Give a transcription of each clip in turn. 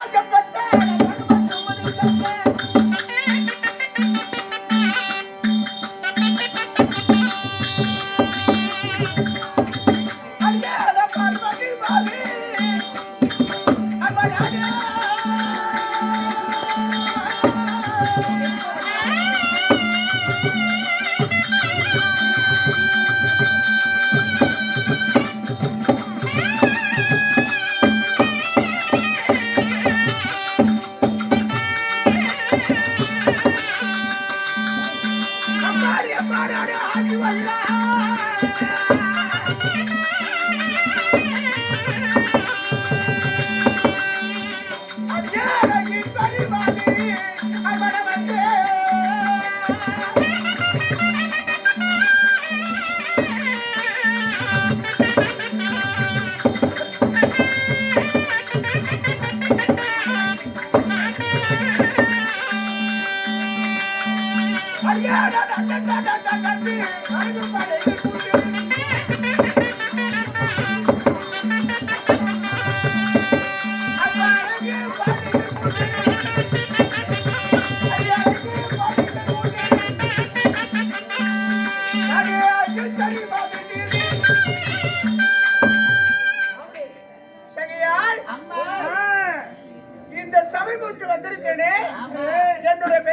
Come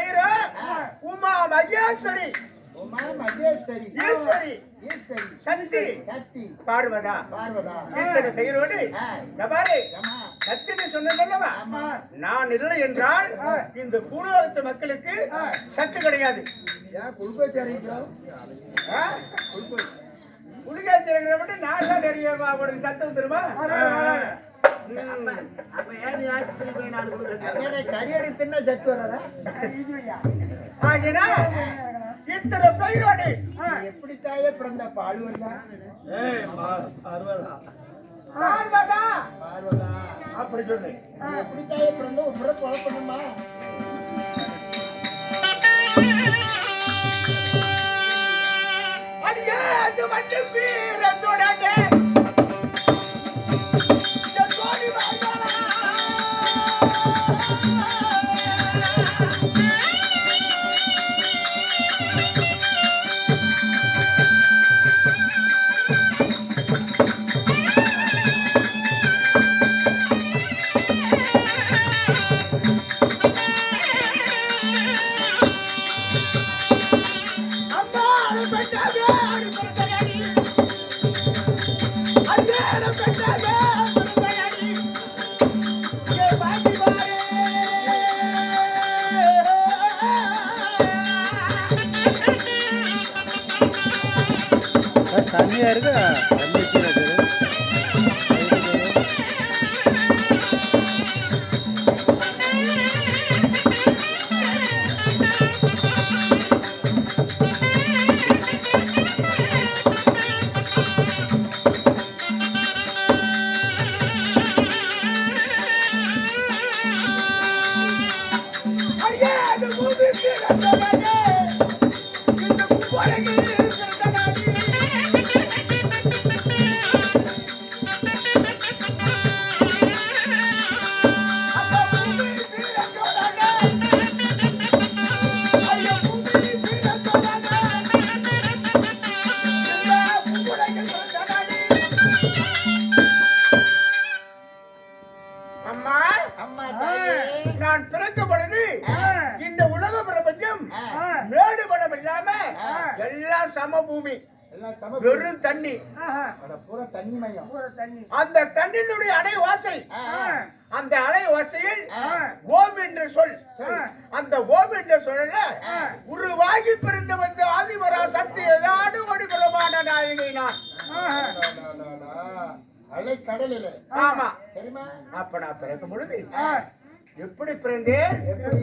ஆ. உமா மகேஸ்வரி. உமா மகேஸ்வரி. ஈஸ்வரி. சக்தி. சக்தி. பார்வதா. இத்தனை பாரு சொன்னதல்லவா. நான் இல்லை என்றால் இந்த பூலோகத்து மக்களுக்கு சத்து கிடையாது. நான் தான் தெரியும். அவனுக்கு சத்தம் தெரியுமா கரியடி தின்ன சத்து வராதா இத்தனை பெயரோடு எப்படி தாயே பிறந்த? பாடுவதா பார்வதா. பார்வதா. அப்படி சொல்லு. எப்படி தாயே பிறந்த? ஒரு முறை குழப்பணுமா? அடியே அது வந்து வீரத்தோடே தண்ணியா இருக்கு? தண்ணி வெறும் தண்ணி. பூரா தண்ணி மயம். அந்த தண்ணினுடைய அலை ஆ. அந்த அலை ஓசையில் ஆ. ஓம் என்று சொல். அந்த ஓம் என்ற சொல்ல. உருவாகி பிறந்த வந்து ஆதிவரா சக்தி ஏதாடு ஒடிபுறமான நாயகை நான். அலை கடலில். ஆமா. தெரியுமா? அப்ப நான் பிறக்கும் பொழுது. எப்படி பிறந்தேன்? எப்படி?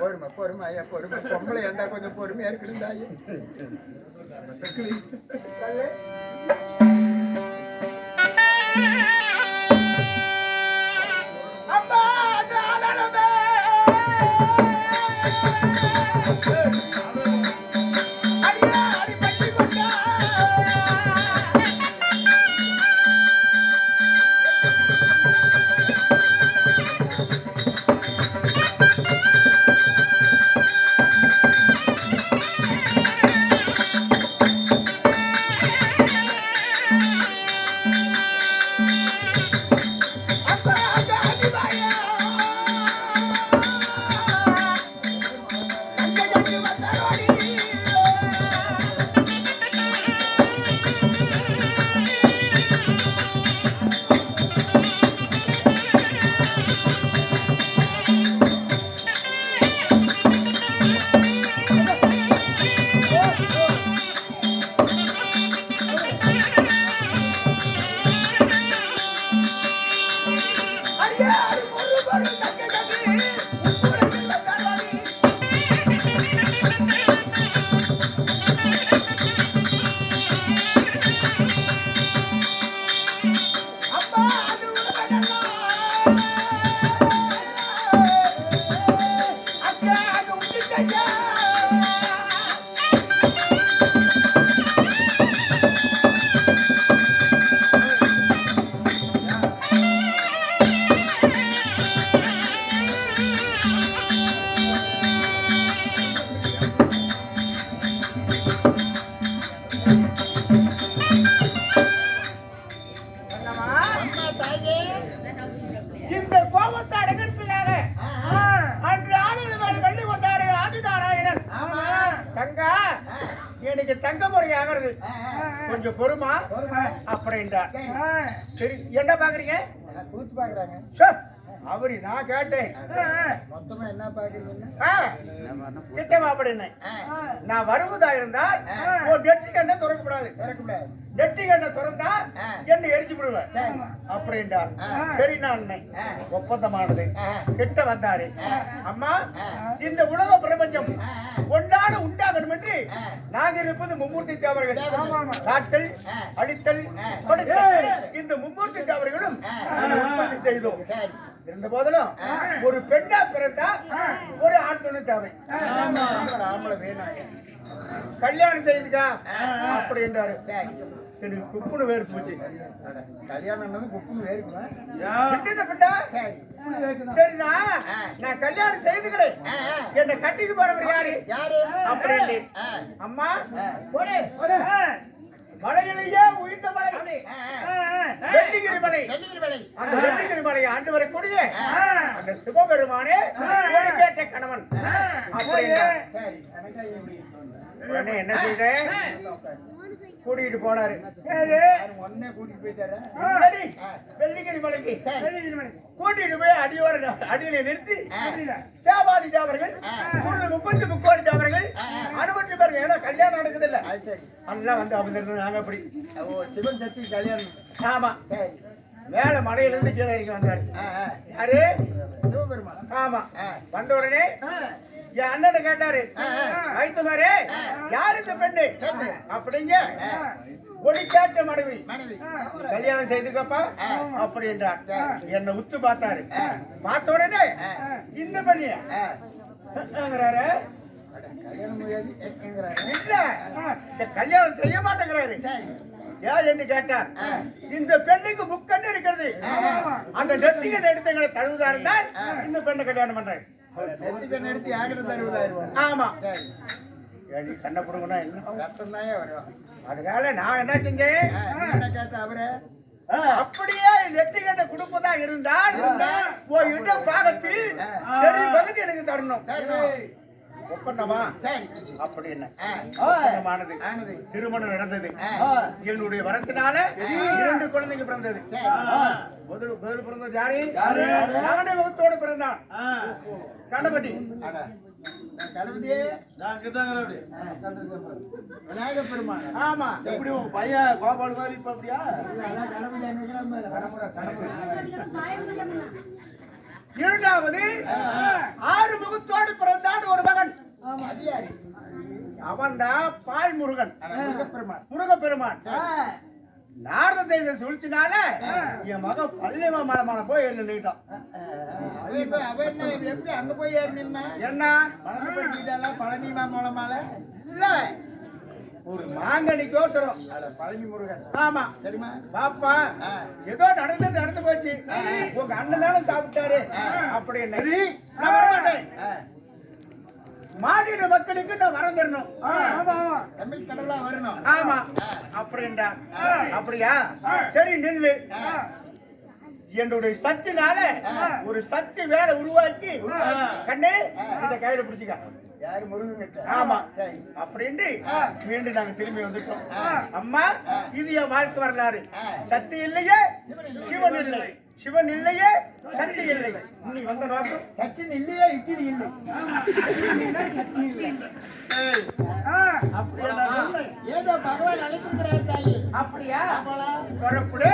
பொறுமை பொறுமை ஐயா பொறுமை. பொம்பளை இருந்தா கொஞ்சம் பொறுமையா இருக்குன்னு எனக்கு தங்க முறை ஆகிறது. கொஞ்சம் பொறுமா? அப்படின்றார் சரி. என்ன பாக்குறீங்க? கூத்து பாக்குறாங்க. சே, அவரு நான் கேட்டேன். மொத்தமா என்ன பாக்குறீங்க கிட்டமா அப்படின்னு நான் வருவதா இருந்தால் உன் நெற்றி கண்ணை திறந்தா. என்ன எரிச்சு விடுவேன். அப்படின்றார். சரி நான். ஒப்பந்தமானது. கிட்ட வந்தாரு. அம்மா. இந்த உலக பிரபஞ்சம் ஆ. ஒன்றான உண்டாகணும் என்று. நாங்க இருப்பது மும்மூர்த்தி தேவர்கள். அழித்தல். கொடுத்தல் இந்த மும்மூர்த்தி தேவர்களும் உற்பத்தி செய்தோம் இருந்த போதிலும். ஒரு பெண்ணா பிறந்தா ஒரு ஆண் துணை தேவை ஆம்பளை வேணும் கல்யாணம் செய்துக்கா? ஆ. அப்படின்றாரு. சரி. எனக்கு குப்புனு வேறு போச்சு. கல்யாணம் என்னது பிட்டா? சரி. சரிண்ணா. நான் கல்யாணம் செய்துக்கிறேன். என்னை கட்டிக்கு போறவர் யாரு? யாரு? அப்படின்னு ஆ, அம்மா. மலையிலேயே உயிர்ந்த மலை. வெள்ளிகிரி மலை அந்த வெள்ளிகிரி மலையை ஆண்டு வரக்கூடிய. அந்த சிவபெருமானே கோடி கேட்ட கணவன். அப்படின்னா உடனே என்ன செய்தேன் கூட்டிட்டு போனாரு. ஒன்னே கூட்டிட்டு போயிட்டாரா? மலைக்கு கூட்டிட்டு போய் அடியோர அடியில நிறுத்தி. சரி வந்து அமர்ந்திருந்தோம் நாங்க அப்படி. ஓ சிவன் சக்தி கல்யாணம். ஆமா. சரி. மேல மலையில இருந்து கீழே இறங்கி வந்தாரு. யாரு? சிவபெருமான். வந்த உடனே என் அண்ணன் கேட்டாரு. வைத்துமாரே. யாரு இந்த பெண்ணு. அப்படிங்க. ஆ. ஒளி கேட்ட மனைவி. கல்யாணம் செய்துக்கப்பா. சரி. என்னை உத்து பார்த்தாரு. பார்த்த உடனே. இந்த பண்ணிய? கல்யாணம். இல்ல செய்ய மாட்டேங்கிறாரு. ஏன் என்று கேட்டார். இந்த பெண்ணுக்கு முக்கண்ணு இருக்கிறது. அந்த நெத்திகன் எடுத்தங்களை தழுவதா இருந்தால். இந்த பெண்ணை கல்யாணம் பண்றேன் நெத்திக்கண்ணு எடுத்து யாங்கிட்ட தருவதாயிருவோம் ஆமா. சரி. ஏடி கண்ணை புடுங்கனா என்ன? ரத்தம் தாங்க வரும். அதனால நான் என்ன செஞ்சேன்? ஆ, நீ என்ன கேட்ட அவரை? அப்படியே நெற்றிகண்ட குடும்பம் தான் இருந்தால் இருந்தால் பாகத்தில் எனக்கு தரணும். ஒப்பந்தமா? சரி. ஒப்பந்தமானது. திருமணம் நடந்தது. என்னுடைய வரத்தினால இரண்டு குழந்தைங்க பிறந்தது. முதல் முதல் பிறந்தது யாரு? நானே முகத்தோடு பிறந்தான். கணபதி. விநாயகப் பெருமான். ஆமா. எப்படி உன் பையன் கோபால் மாதிரி இப்ப அப்படியா? அதான் கணபதி இரண்டாவது ஆறு முகத்தோடு பிறந்தான் ஒரு மகன். அவன்தான் பால் முருகன் முருகப்பெருமான். முருகப்பெருமான் நாரத தேவ சூழ்ச்சினால என் மகன் பள்ளிவ மலை போய் நின்றுட்டான் அவன் இப்ப அவன் என்ன எப்படி அங்க போய் ஏறி நின்னா என்ன? பழனி பழனி மாமூலமால இல்ல. ஒரு மாங்கனிக்கோசரம் அட பழனி முருகன். ஆமா. தெரியுமா? பாப்பா. ஏதோ நடந்தது நடந்து போச்சு. உங்க அண்ணன் தானே சாப்பிட்டாரு. அப்படின்னு நான் வரமாட்டேன். மாநில மக்களுக்கு நான் வரம் தரணும். தமிழ் கடவுளா வரணும். ஆமா. அப்படின்றா. அப்படியா? சரி நில்லு. என்னுடைய சக்தினால ஒரு சக்தி வேலை உருவாக்கி கண்ணே இந்த கையில பிடிச்சிக்க. யாரு முருகன் ஆமா. சரி. அப்படின்ட்டு மீண்டும் நாங்க திரும்பி வந்துட்டோம். அம்மா இது என் வாழ்க்கை வரலாறு. சக்தி இல்லையே சிவன் இல்லை. சிவன் இல்லையே சக்தி இல்லை. நீ வந்த நோக்கம் சச்சின் இல்லையே இட்லி இல்லை. அப்படியா. ஏதோ பகவான் அழைத்திருக்கிறார் தாயி. அப்படியா? புறப்படு